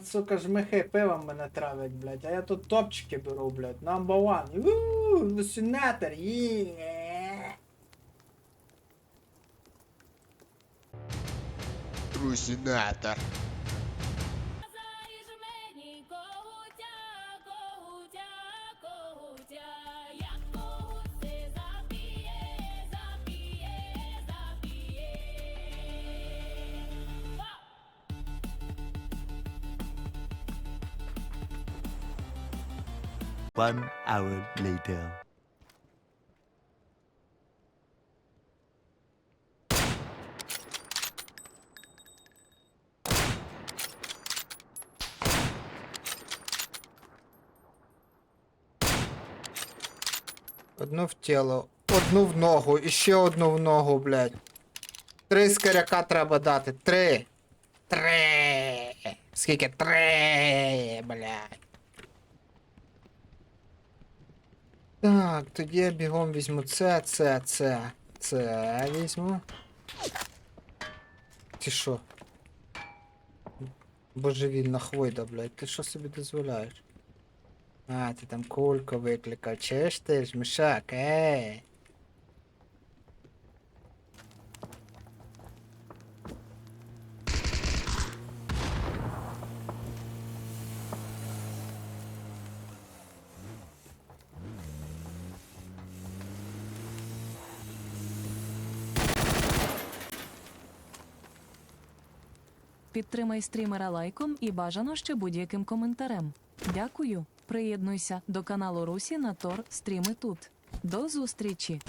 Там, сука, жмихи пивом мене травять, блядь, а я тут топчики беру, блядь, number one. Ууу, сенатор, є. Трусінатор. One hour later. Одну в тіло, одну в ногу, і ще одну в ногу, блядь. Три скоряка треба дати. Три. Три. Скільки? Три, блядь. Так, тоді я бігом візьму це, це, це. Це візьму. Ти що? Божевільна хвойда, блядь, ти що собі дозволяєш? А, ти там кульку викликав. Чеш ти ж, мішак, ей. Підтримай стрімера лайком і бажано ще будь-яким коментарем. Дякую. Приєднуйся до каналу Русі на Тор стріми тут. До зустрічі!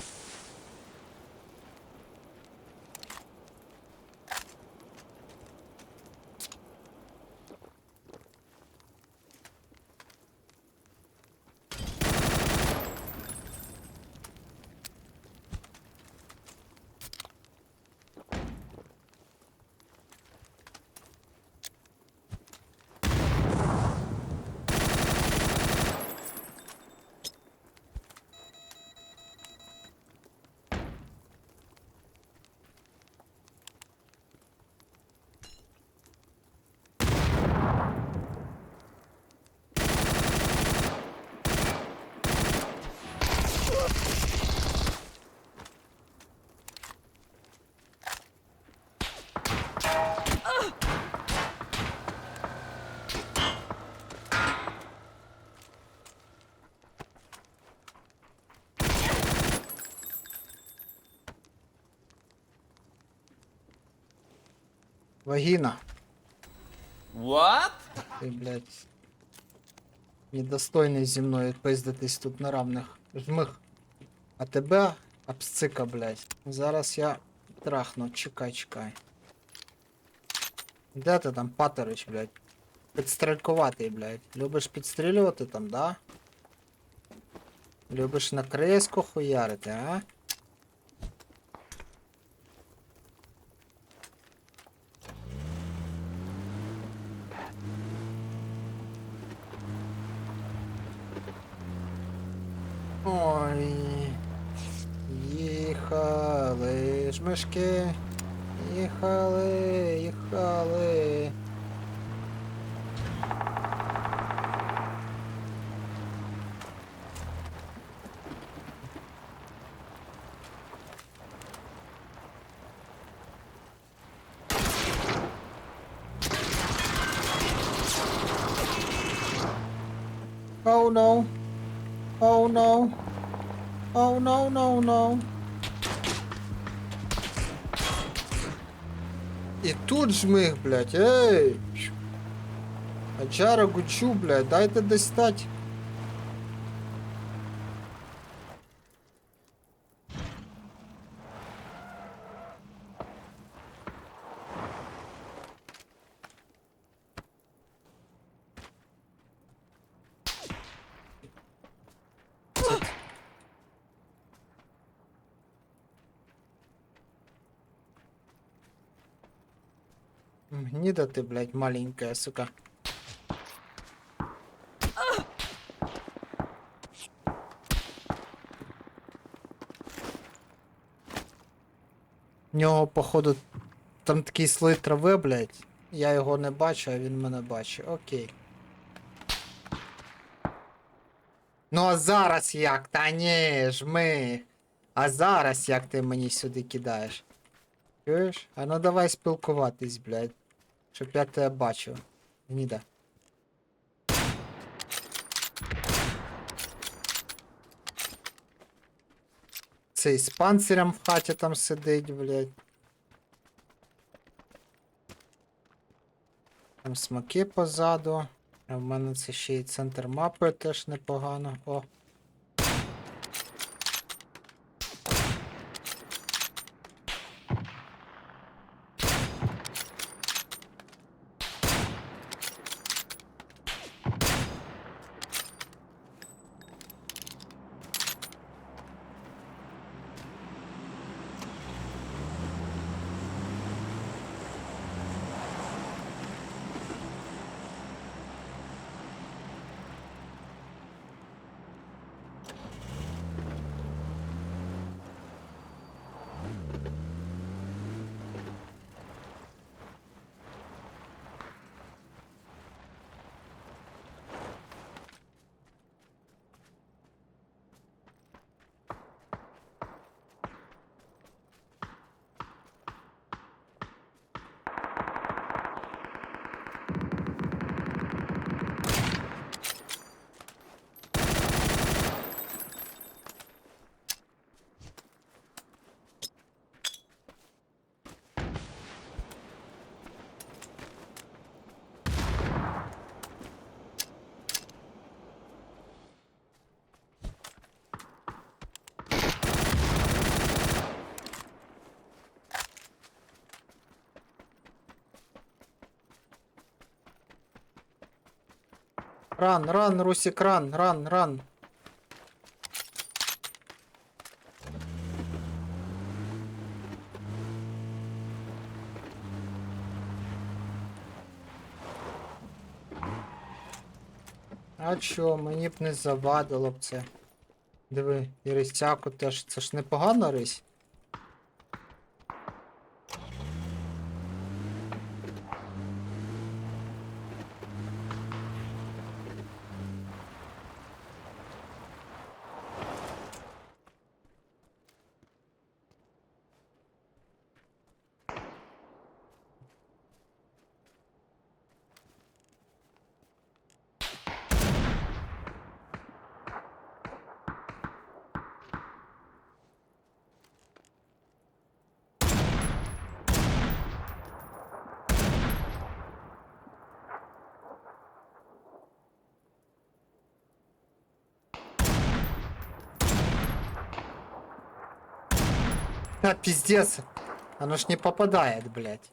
Вагіна. What? Ти, блядь. Недостойний зі мною пиздитись тут на равних. Жмих. А тебе обсцика, блядь. Зараз я трахну. Чекай, чекай. Де ти там, Патерич, блядь? Підстрелькуватий, блядь. Любиш підстрілювати там, да? Любиш на криску хуярити, а? Їхали, їхали. Oh no. Oh no. Oh no, no, no. І тут жмих, блядь, ей! Аджара гучу, блядь, дайте достать. Гнида ты, блядь, маленькая, сука. В нього, походу, там такий слой трави, блядь. Я його не бачу, а він мене бачить. Окей. Ну а зараз як? Та ні, жми. А зараз як ти мені сюди кидаєш? Чуєш? А ну давай спілкуватись, блядь. Щоб я тебе бачив. Ніда. Цей з панцирем в хаті там сидить, блядь. Там смаки позаду. А в мене це ще й центр мапи теж непогано. О. Ран, ран, Русик, ран, ран, ран. А чо, мені б не завадило б це. Диви, і рисяку теж. Це ж непогано рись. А, пиздец. Оно ж не попадает, блядь.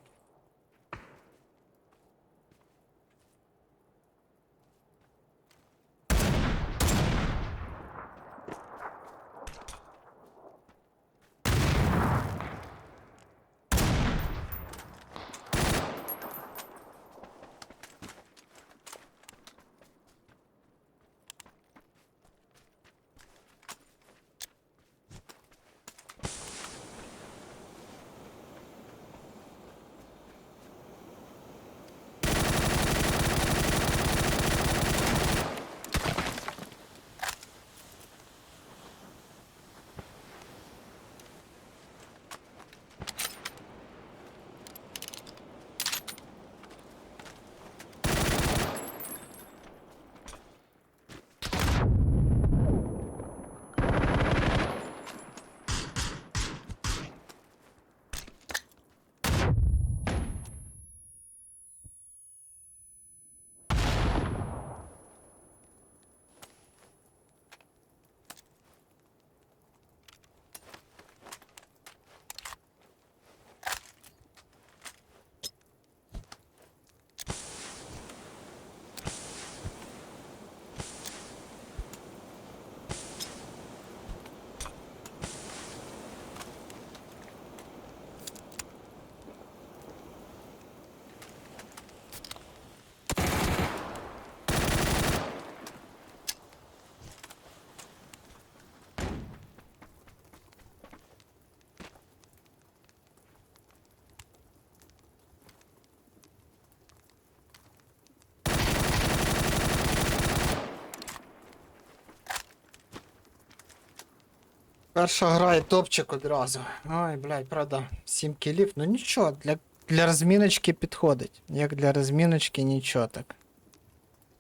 Перша гра і топчик одразу. Ой, блядь, правда, 7 кілів. Ну нічого, для, для розміночки підходить. Як для розміночки, нічого так.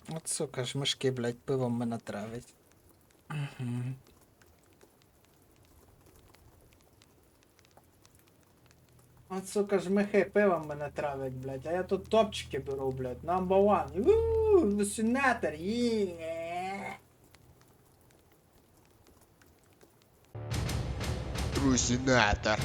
От сука, ж мишки, блядь, пивом мене травить. Угу. От сука, жмихи пивом мене травить, блядь. А я тут топчики беру, блядь. Number one. Ууу, висунатор, є. Трусинатор.